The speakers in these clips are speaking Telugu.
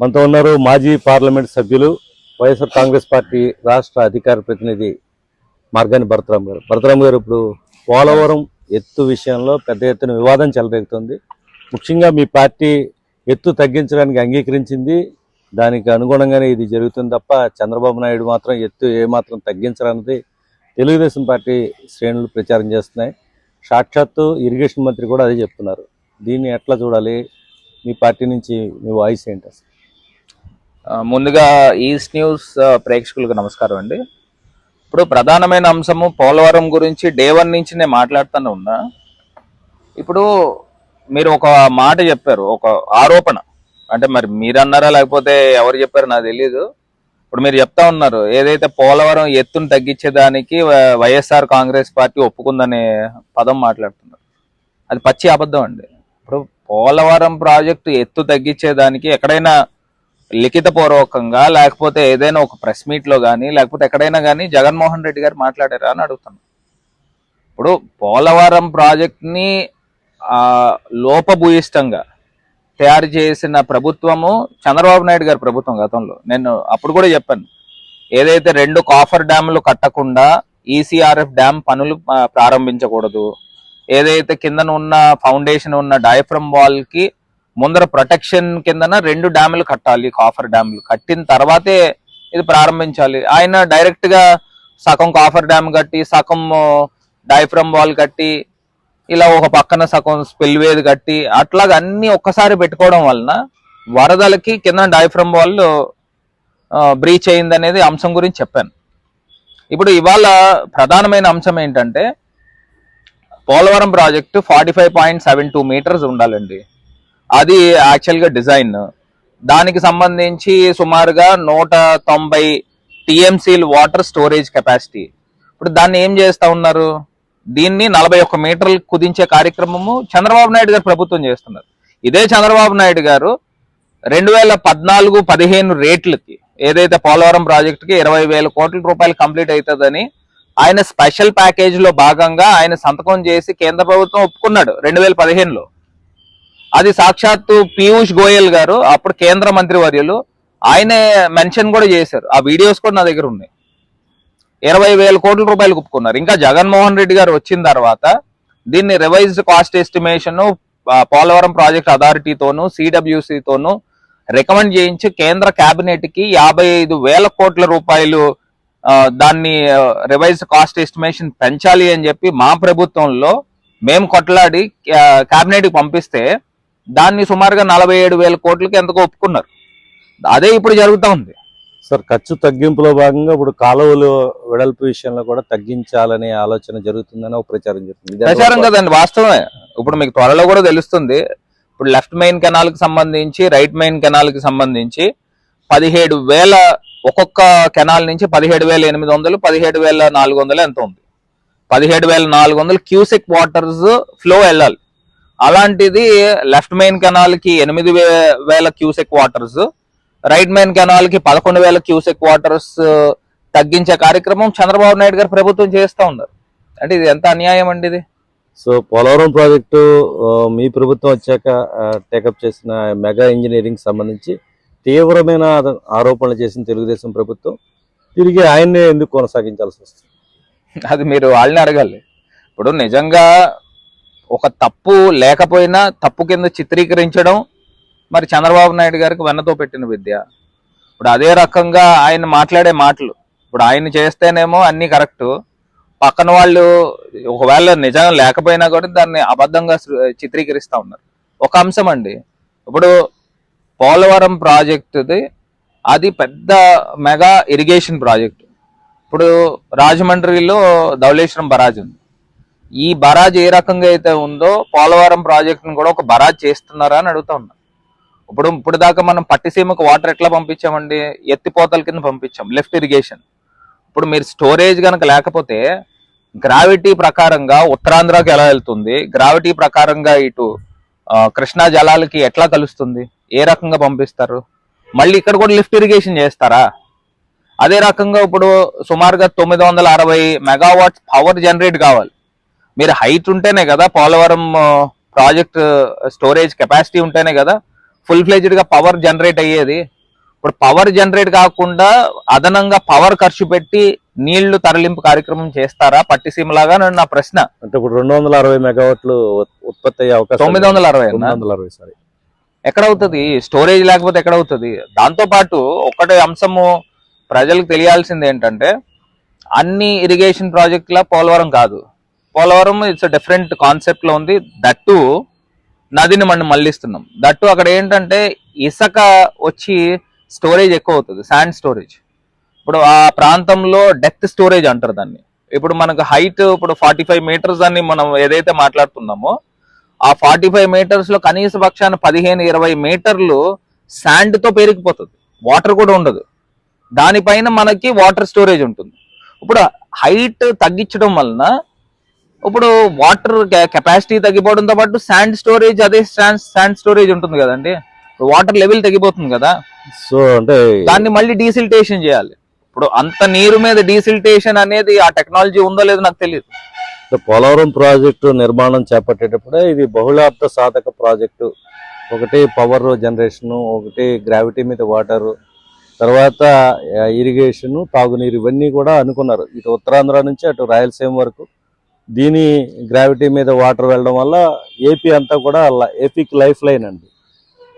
మనతో ఉన్నారు మాజీ పార్లమెంట్ సభ్యులు వైఎస్ఆర్ కాంగ్రెస్ పార్టీ రాష్ట్ర అధికార ప్రతినిధి మార్గాని భరతరామ్ గారు. భరతరామ్ గారు ఇప్పుడు పోలవరం ఎత్తు విషయంలో పెద్ద ఎత్తున వివాదం చెలరేగుతుంది. ముఖ్యంగా మీ పార్టీ ఎత్తు తగ్గించడానికి అంగీకరించింది. దానికి అనుగుణంగానే ఇది జరుగుతుంది తప్ప చంద్రబాబు నాయుడు మాత్రం ఎత్తు ఏమాత్రం తగ్గించడానికి తెలుగుదేశం పార్టీ శ్రేణులు ప్రచారం చేస్తున్నాయి. సాక్షాత్తు ఇరిగేషన్ మంత్రి కూడా అదే చెప్తున్నారు. దీన్ని ఎట్లా చూడాలి? మీ పార్టీ నుంచి మీ వాయిస్ ఏంటి అసలు? ముందుగా ఈస్ట్ న్యూస్ ప్రేక్షకులకు నమస్కారం అండి. ఇప్పుడు ప్రధానమైన అంశము పోలవరం గురించి డే వన్ నుంచి నేను మాట్లాడుతూనే ఉన్నా. ఇప్పుడు మీరు ఒక మాట చెప్పారు ఒక ఆరోపణ. అంటే మరి మీరు అన్నారా లేకపోతే ఎవరు చెప్పారు నాకు తెలియదు ఇప్పుడు మీరు చెప్తా ఉన్నారు ఏదైతే పోలవరం ఎత్తును తగ్గించేదానికి వైఎస్ఆర్ కాంగ్రెస్ పార్టీ ఒప్పుకుందనే పదం మాట్లాడుతున్నారు. అది పచ్చి అబద్ధం అండి. ఇప్పుడు పోలవరం ప్రాజెక్టు ఎత్తు తగ్గించేదానికి ఎక్కడైనా లిఖిత పూర్వకంగా లేకపోతే ఏదైనా ఒక ప్రెస్ మీట్లో కానీ లేకపోతే ఎక్కడైనా కానీ జగన్మోహన్ రెడ్డి గారు మాట్లాడారా అని అడుగుతాను ఇప్పుడు పోలవరం ప్రాజెక్ట్ని ఆ లోపభూయిష్టంగా తయారు చేసిన ప్రభుత్వము చంద్రబాబు నాయుడు గారి ప్రభుత్వం గతంలో. నేను అప్పుడు కూడా చెప్పాను. ఏదైతే రెండు కాఫర్ డ్యాములు కట్టకుండా ఈసీఆర్ఎఫ్ డ్యామ్ పనులు ప్రారంభించకూడదు ఏదైతే కిందన ఉన్న ఫౌండేషన్ ఉన్న డయఫ్రమ్ వాల్కి ముందర ప్రొటెక్షన్ కిందన రెండు డ్యాములు కట్టాలి కాఫర్ డ్యాములు. కట్టిన తర్వాతే ఇది ప్రారంభించాలి. ఆయన డైరెక్ట్గా సగం కాఫర్ డ్యామ్ కట్టి సగం డైఫ్రమ్ వాల్ కట్టి ఇలా ఒక పక్కన సగం స్పిల్వేది కట్టి అట్లాగా అన్ని ఒక్కసారి పెట్టుకోవడం వలన వరదలకి కింద డైఫ్రమ్ వాల్ బ్రీచ్ అయింది అనేది అంశం గురించి చెప్పాను. ఇప్పుడు ఇవాళ ప్రధానమైన అంశం ఏంటంటే Polavaram project forty five point seven two meters ఉండాలండి. అది యాక్చువల్గా డిజైన్ దానికి సంబంధించి సుమారుగా నూట తొంభై టీఎంసీలు వాటర్ స్టోరేజ్ కెపాసిటీ ఇప్పుడు దాన్ని ఏం చేస్తా ఉన్నారు? దీన్ని నలభై ఒక్క మీటర్లు కుదించే కార్యక్రమము చంద్రబాబు నాయుడు గారు ప్రభుత్వం చేస్తున్నారు. ఇదే చంద్రబాబు నాయుడు గారు రెండు వేల పద్నాలుగు పదిహేను రేట్లకి ఏదైతే పోలవరం ప్రాజెక్టుకి ఇరవై వేల కోట్ల రూపాయలు కంప్లీట్ అవుతుందని ఆయన స్పెషల్ ప్యాకేజ్లో భాగంగా ఆయన సంతకం చేసి కేంద్ర ప్రభుత్వం ఒప్పుకున్నాడు. రెండు వేల పదిహేనులో అది సాక్షాత్తు పీయూష్ గోయల్ గారు అప్పుడు కేంద్ర మంత్రి వర్యులు. ఆయనే మెన్షన్ కూడా చేశారు. ఆ వీడియోస్ కూడా నా దగ్గర ఉన్నాయి. ఇరవై వేల కోట్ల రూపాయలు కుప్పుకున్నారు. ఇంకా జగన్మోహన్ రెడ్డి గారు వచ్చిన తర్వాత దీన్ని revised cost estimation Polavaram project అథారిటీతోను సిడబ్ల్యూసితోను రికమెండ్ చేయించి కేంద్ర కేబినెట్కి యాభై ఐదు వేల కోట్ల రూపాయలు దాన్ని రివైజ్ కాస్ట్ ఎస్టిమేషన్ పెంచాలి అని చెప్పి మా ప్రభుత్వంలో మేము కొట్లాడి కేబినెట్కి పంపిస్తే దాన్ని సుమారుగా నలభై ఏడు వేల కోట్లకి ఎంతకో ఒప్పుకున్నారు. అదే ఇప్పుడు జరుగుతూ ఉంది. సార్ ఖర్చు తగ్గింపులో భాగంగా ఇప్పుడు కాలువలు వెడల్పు విషయంలో కూడా తగ్గించాలనే ఆలోచన జరుగుతుందని ఒక ప్రచారం జరుగుతుంది. ప్రచారం కదండి వాస్తవమే. ఇప్పుడు మీకు త్వరలో కూడా తెలుస్తుంది ఇప్పుడు లెఫ్ట్ మెయిన్ కెనాల్కి సంబంధించి రైట్ మెయిన్ కెనాల్కి సంబంధించి పదిహేడు వేల ఒక్కొక్క కెనాల్ నుంచి పదిహేడు వేల ఎనిమిది వందలు పదిహేడు వేల నాలుగు వందలు ఎంత ఉంది. పదిహేడు వేల నాలుగు వందలు క్యూసెక్ వాటర్స్ ఫ్లో వెళ్ళాలి. అలాంటిది లెఫ్ట్ మెయిన్ కెనాల్కి ఎనిమిది వేల క్యూసెక్ వాటర్స్ రైట్ మెయిన్ కెనాల్కి పదకొండు వేల క్యూసెక్ వాటర్స్ తగ్గించే కార్యక్రమం చంద్రబాబు నాయుడు గారు ప్రభుత్వం చేస్తా ఉన్నారు. అంటే ఇది ఎంత అన్యాయం అండి ఇది? సో పోలవరం ప్రాజెక్టు మీ ప్రభుత్వం వచ్చాక టేకప్ చేసిన మెగా ఇంజనీరింగ్ సంబంధించి తీవ్రమైన ఆరోపణలు చేసిన తెలుగుదేశం ప్రభుత్వం తిరిగి ఆయన్నే ఎందుకు కొనసాగించాల్సి వస్తుంది? అది మీరు వాళ్ళని అడగాలి. ఇప్పుడు నిజంగా ఒక తప్పు లేకపోయినా తప్పు కింద చిత్రీకరించడం మరి చంద్రబాబు నాయుడు గారికి వెన్నతో పెట్టిన విద్య. ఇప్పుడు అదే రకంగా ఆయన మాట్లాడే మాటలు. ఇప్పుడు ఆయన చేస్తేనేమో అన్ని కరెక్ట్. పక్కన వాళ్ళు ఒకవేళ నిజం లేకపోయినా కూడా దాన్ని అబద్ధంగా చిత్రీకరిస్తూ ఉన్నారు. ఒక అంశం అండి. ఇప్పుడు పోలవరం ప్రాజెక్టుది అది పెద్ద మెగా ఇరిగేషన్ ప్రాజెక్ట్. ఇప్పుడు రాజమండ్రిలో ధవళేశ్వరం బరాజ్ ఉంది. ఈ బరాజ్ ఏ రకంగా అయితే ఉందో పోలవరం ప్రాజెక్టును కూడా ఒక బరాజ్ చేస్తున్నారా అని అడుగుతా ఉన్నా. ఇప్పుడు ఇప్పుడు దాకా మనం పట్టిసీమకు వాటర్ ఎట్లా పంపించామండి? ఎత్తిపోతల కింద పంపించాం. లెఫ్ట్ ఇరిగేషన్ ఇప్పుడు మీరు స్టోరేజ్ కనుక లేకపోతే గ్రావిటీ ప్రకారంగా ఉత్తరాంధ్రకి ఎలా వెళ్తుంది? గ్రావిటీ ప్రకారంగా ఇటు కృష్ణా జలాలకి ఎట్లా కలుస్తుంది? ఏ రకంగా పంపిస్తారు? మళ్ళీ ఇక్కడ కూడా లిఫ్ట్ ఇరిగేషన్ చేస్తారా? అదే రకంగా ఇప్పుడు సుమారుగా తొమ్మిది వందల అరవై మెగావాట్స్ పవర్ జనరేట్ కావాలి. మీరు హైట్ ఉంటేనే కదా పోలవరం ప్రాజెక్ట్ స్టోరేజ్ కెపాసిటీ ఉంటేనే కదా ఫుల్ ఫ్లెజ్డ్గా పవర్ జనరేట్ అయ్యేది. ఇప్పుడు పవర్ జనరేట్ కాకుండా అదనంగా పవర్ ఖర్చు పెట్టి నీళ్ళు తరలింపు కార్యక్రమం చేస్తారా? పట్టిసీమలాగా నా ప్రశ్న. అంటే ఇప్పుడు రెండు వందల అరవై మెగావాట్లు ఉత్- ఉత్పత్తి అయ్యే అవకాశం తొమ్మిది వందల అరవై తొమ్మిది వందల అరవై సారీ ఎక్కడ అవుతుంది స్టోరేజ్ లేకపోతే ఎక్కడ అవుతుంది దాంతో పాటు ఒక్కటే అంశము ప్రజలకు తెలియాల్సింది ఏంటంటే అన్ని ఇరిగేషన్ ప్రాజెక్టుల పోలవరం కాదు. పోలవరం ఇట్స్ డిఫరెంట్ కాన్సెప్ట్లో ఉంది. దట్టు నదిని మనం మళ్ళిస్తున్నాం. దట్టు అక్కడ ఏంటంటే ఇసుక వచ్చి స్టోరేజ్ ఎక్కువ అవుతుంది శాండ్ స్టోరేజ్ ఇప్పుడు ఆ ప్రాంతంలో డెత్ స్టోరేజ్ అంటారు దాన్ని. ఇప్పుడు మనకు హైట్ ఇప్పుడు ఫార్టీ ఫైవ్ మీటర్స్ అని మనం ఏదైతే మాట్లాడుతున్నామో ఆ ఫార్టీ ఫైవ్ మీటర్స్లో కనీస పక్షాన పదిహేను ఇరవై మీటర్లు శాండ్తో వాటర్ కూడా ఉండదు. దానిపైన మనకి వాటర్ స్టోరేజ్ ఉంటుంది. ఇప్పుడు హైట్ తగ్గించడం వలన ఇప్పుడు వాటర్ కెపాసిటీ తగ్గిపోవడంతో పాటు శాండ్ స్టోరేజ్ అదే శాండ్ స్టోరేజ్ ఉంటుంది కదండి. వాటర్ లెవెల్ తగ్గిపోతుంది కదా. సో అంటే దాన్ని మళ్ళీ డీసిల్టేషన్ చేయాలి. ఇప్పుడు అంత నీరు మీద డీసిల్టేషన్ అనేది ఆ టెక్నాలజీ ఉందో లేదో నాకు తెలియదు పోలవరం ప్రాజెక్టు నిర్మాణం చేపట్టేటప్పుడే ఇది బహుళార్థ సాధక ప్రాజెక్టు ఒకటి పవర్ జనరేషన్ ఒకటి గ్రావిటీ మీద వాటర్ తర్వాత ఇరిగేషన్ తాగునీరు ఇవన్నీ కూడా అనుకున్నారు. ఇటు ఉత్తరాంధ్ర నుంచి అటు రాయలసీమ వరకు. దీని గ్రావిటీ మీద వాటర్ వెళ్ళడం వల్ల ఏపీ అంతా కూడా ఏపీకి లైఫ్ లైన్ అండి.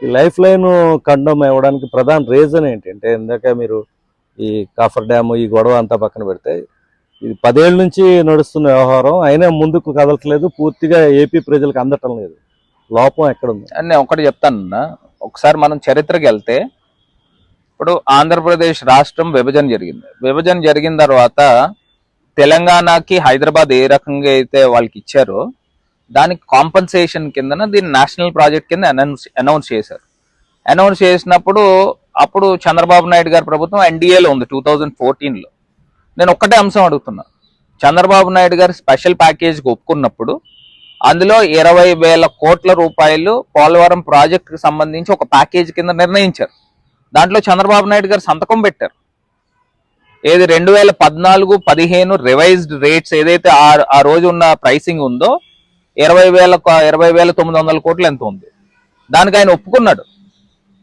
ఈ లైఫ్ లైన్ ఖండం ఇవ్వడానికి ప్రధాన రీజన్ ఏంటంటే ఇందాక మీరు ఈ కాఫర్ డ్యామ్ ఈ గొడవ అంతా పక్కన పెడితే ఇది పదేళ్ళ నుంచి నడుస్తున్న వ్యవహారం అయినా ముందుకు కదలట్లేదు పూర్తిగా ఏపీ ప్రజలకు అందటం లేదు. లోపం ఎక్కడుంది? అని నేను ఒకటి చెప్తానన్నా ఒకసారి మనం చరిత్రకి వెళ్తే ఇప్పుడు ఆంధ్రప్రదేశ్ రాష్ట్రం విభజన జరిగింది. విభజన జరిగిన తర్వాత తెలంగాణకి హైదరాబాద్ ఏ రకంగా అయితే వాళ్ళకి ఇచ్చారో దానికి కాంపన్సేషన్ కిందన దీన్ని నేషనల్ ప్రాజెక్ట్ కింద అనౌన్స్ అనౌన్స్ చేశారు. అనౌన్స్ చేసినప్పుడు అప్పుడు చంద్రబాబు నాయుడు గారి ప్రభుత్వం ఎన్డీఏలో ఉంది టూ థౌజండ్ ఫోర్టీన్లో నేను ఒక్కటే అంశం అడుగుతున్నా. చంద్రబాబు నాయుడు గారు స్పెషల్ ప్యాకేజ్ ఒప్పుకున్నప్పుడు అందులో ఇరవై వేల కోట్ల రూపాయలు పోలవరం ప్రాజెక్టుకి సంబంధించి ఒక ప్యాకేజ్ కింద నిర్ణయించారు. దాంట్లో చంద్రబాబు నాయుడు గారు సంతకం పెట్టారు. ఏది రెండు వేల పద్నాలుగు పదిహేను రివైజ్డ్ రేట్స్ ఏదైతే ఆ ఆ రోజు ఉన్న ప్రైసింగ్ ఉందో ఇరవై వేల ఇరవై వేల తొమ్మిది వందల కోట్లు ఎంత ఉంది? దానికి ఆయన ఒప్పుకున్నాడు.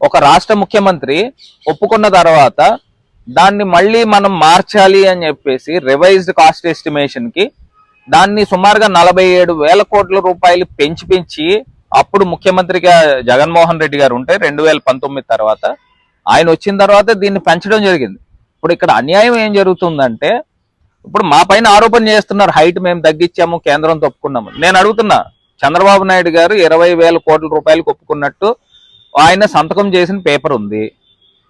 ఒక రాష్ట్ర ముఖ్యమంత్రి ఒప్పుకున్న తర్వాత దాన్ని మళ్ళీ మనం మార్చాలి అని చెప్పేసి రివైజ్డ్ కాస్ట్ ఎస్టిమేషన్కి దాన్ని సుమారుగా నలభై ఏడు వేల కోట్ల రూపాయలు పెంచి పెంచి అప్పుడు ముఖ్యమంత్రిగా జగన్మోహన్ రెడ్డి గారు ఉంటే రెండు వేల పంతొమ్మిది తర్వాత ఆయన వచ్చిన తర్వాత దీన్ని పెంచడం జరిగింది. ఇప్పుడు ఇక్కడ అన్యాయం ఏం జరుగుతుందంటే ఇప్పుడు మా పైన ఆరోపణ చేస్తున్నారు హైట్ మేము తగ్గించాము కేంద్రంతో ఒప్పుకున్నాము నేను అడుగుతున్నా చంద్రబాబు నాయుడు గారు ఇరవై వేల కోట్ల రూపాయలకు ఒప్పుకున్నట్టు ఆయన సంతకం చేసిన పేపర్ ఉంది.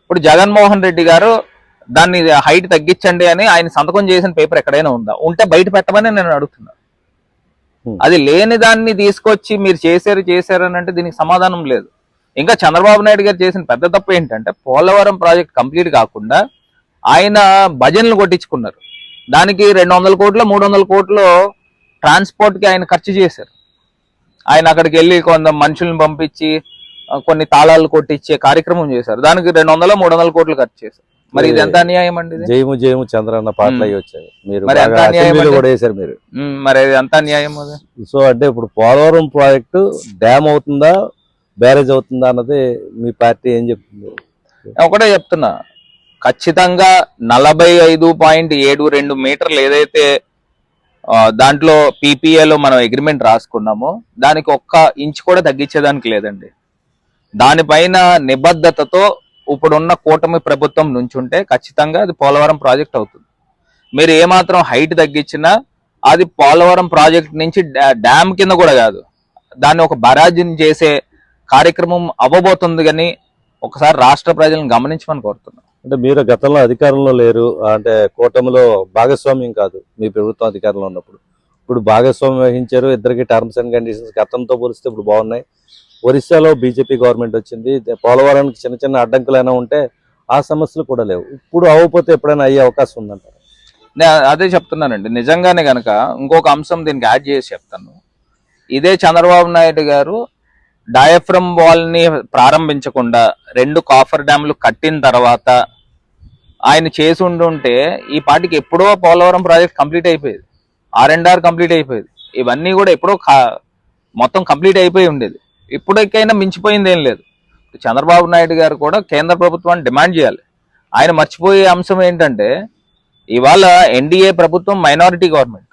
ఇప్పుడు జగన్మోహన్ రెడ్డి గారు దాన్ని హైట్ తగ్గించండి అని ఆయన సంతకం చేసిన పేపర్ ఎక్కడైనా ఉందా? ఉంటే బయట పెట్టమని నేను అడుగుతున్నా. అది లేని దాన్ని తీసుకొచ్చి మీరు చేశారు చేశారు అని అంటే దీనికి సమాధానం లేదు. ఇంకా చంద్రబాబు నాయుడు గారు చేసిన పెద్ద తప్పు ఏంటంటే పోలవరం ప్రాజెక్ట్ కంప్లీట్ కాకుండా ఆయన భజనలు కొట్టించుకున్నారు. దానికి రెండు వందల కోట్లు మూడు వందల కోట్లు ట్రాన్స్పోర్ట్కి ఆయన ఖర్చు చేశారు. ఆయన అక్కడికి వెళ్ళి కొంత మనుషుల్ని పంపించి కొన్ని తాళాలు కొట్టించే కార్యక్రమం చేశారు. దానికి రెండు వందల మూడు వందల కోట్లు ఖర్చు చేశారు. మరి ఇది ఎంత అన్యాయం అండి? జయము జయము చంద్రన్న పాటలు. అయ్యి వచ్చాయి. మీరు? కూడా వేశారు మీరు. మరి ఎంత అన్యాయం సో అంటే ఇప్పుడు పోలవరం ప్రాజెక్టు డ్యామ్ అవుతుందా బ్యారేజ్ అవుతుందా అన్నది మీ పార్టీ ఏం చెప్తుంది? ఒకటే చెప్తున్నా. ఖచ్చితంగా నలభై ఐదు పాయింట్ ఏడు రెండు మీటర్లు ఏదైతే దాంట్లో పీపీఏలో మనం అగ్రిమెంట్ రాసుకున్నామో దానికి ఒక్క ఇంచ్ కూడా తగ్గించేదానికి లేదండి. దానిపైన నిబద్ధతతో ఇప్పుడున్న కూటమి ప్రభుత్వం నుంచుంటే ఖచ్చితంగా అది పోలవరం ప్రాజెక్ట్ అవుతుంది. మీరు ఏమాత్రం హైట్ తగ్గించినా అది పోలవరం ప్రాజెక్ట్ నుంచి డ్యామ్ కింద కూడా కాదు. దాన్ని ఒక బరాజిన్ చేసే కార్యక్రమం అవ్వబోతుంది కానీ ఒకసారి రాష్ట్ర ప్రజలను గమనించమని కోరుతున్నాను అంటే మీరు గతంలో అధికారంలో లేరు అంటే కూటమిలో భాగస్వామ్యం కాదు మీ ప్రభుత్వం అధికారంలో ఉన్నప్పుడు. ఇప్పుడు భాగస్వామ్యం వహించారు ఇద్దరికి టర్మ్స్ అండ్ కండిషన్స్ గతంతో పోలిస్తే ఇప్పుడు బాగున్నాయి. ఒరిస్సాలో బీజేపీ గవర్నమెంట్ వచ్చింది పోలవరానికి చిన్న చిన్న అయినా ఉంటే ఆ సమస్యలు కూడా లేవు. ఇప్పుడు అవ్వకపోతే ఎప్పుడైనా అయ్యే అవకాశం ఉందంటారు? నేను అదే చెప్తున్నానండి. నిజంగానే కనుక ఇంకొక అంశం దీనికి యాడ్ చేసి చెప్తాను. ఇదే చంద్రబాబు నాయుడు గారు డయాఫ్రమ్ వాల్ని ప్రారంభించకుండా రెండు కాఫర్ డ్యామ్లు కట్టిన తర్వాత ఆయన చేసి ఉండుంటే ఈ పాటికి ఎప్పుడో పోలవరం ప్రాజెక్ట్ కంప్లీట్ అయిపోయేది. ఆర్ అండ్ ఆర్ కంప్లీట్ అయిపోయేది. ఇవన్నీ కూడా ఎప్పుడో కా- మొత్తం కంప్లీట్ అయిపోయి ఉండేది. ఇప్పటికైనా మించిపోయింది ఏం లేదు. చంద్రబాబు నాయుడు గారు కూడా కేంద్ర ప్రభుత్వాన్ని డిమాండ్ చేయాలి. ఆయన మర్చిపోయే అంశం ఏంటంటే ఇవాళ ఎన్డీఏ ప్రభుత్వం మైనారిటీ గవర్నమెంట్.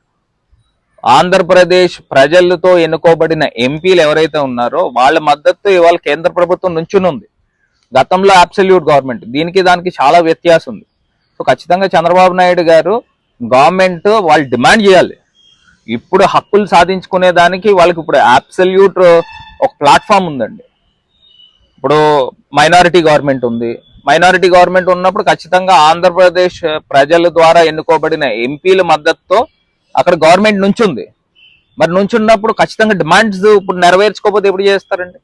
ఆంధ్రప్రదేశ్ ప్రజలతో ఎన్నుకోబడిన ఎంపీలు ఎవరైతే ఉన్నారో వాళ్ళ మద్దతు ఇవాళ కేంద్ర ప్రభుత్వం నుంచుని ఉంది గతంలో అబ్సల్యూట్ గవర్నమెంట్ దీనికి దానికి చాలా వ్యత్యాసం ఉంది. సో ఖచ్చితంగా చంద్రబాబు నాయుడు గారు గవర్నమెంట్ వాళ్ళు డిమాండ్ చేయాలి. ఇప్పుడు హక్కులు సాధించుకునే దానికి వాళ్ళకి ఇప్పుడు అబ్సల్యూట్ ఒక ప్లాట్ఫామ్ ఉందండి. ఇప్పుడు మైనారిటీ గవర్నమెంట్ ఉంది. మైనారిటీ గవర్నమెంట్ ఉన్నప్పుడు ఖచ్చితంగా ఆంధ్రప్రదేశ్ ప్రజల ద్వారా ఎన్నుకోబడిన ఎంపీల మద్దతుతో అక్కడ గవర్నమెంట్ నుంచుంది. మరి నుంచున్నప్పుడు ఖచ్చితంగా డిమాండ్స్ ఇప్పుడు నెరవేర్చుకోకపోతే ఎప్పుడు చేస్తారండి?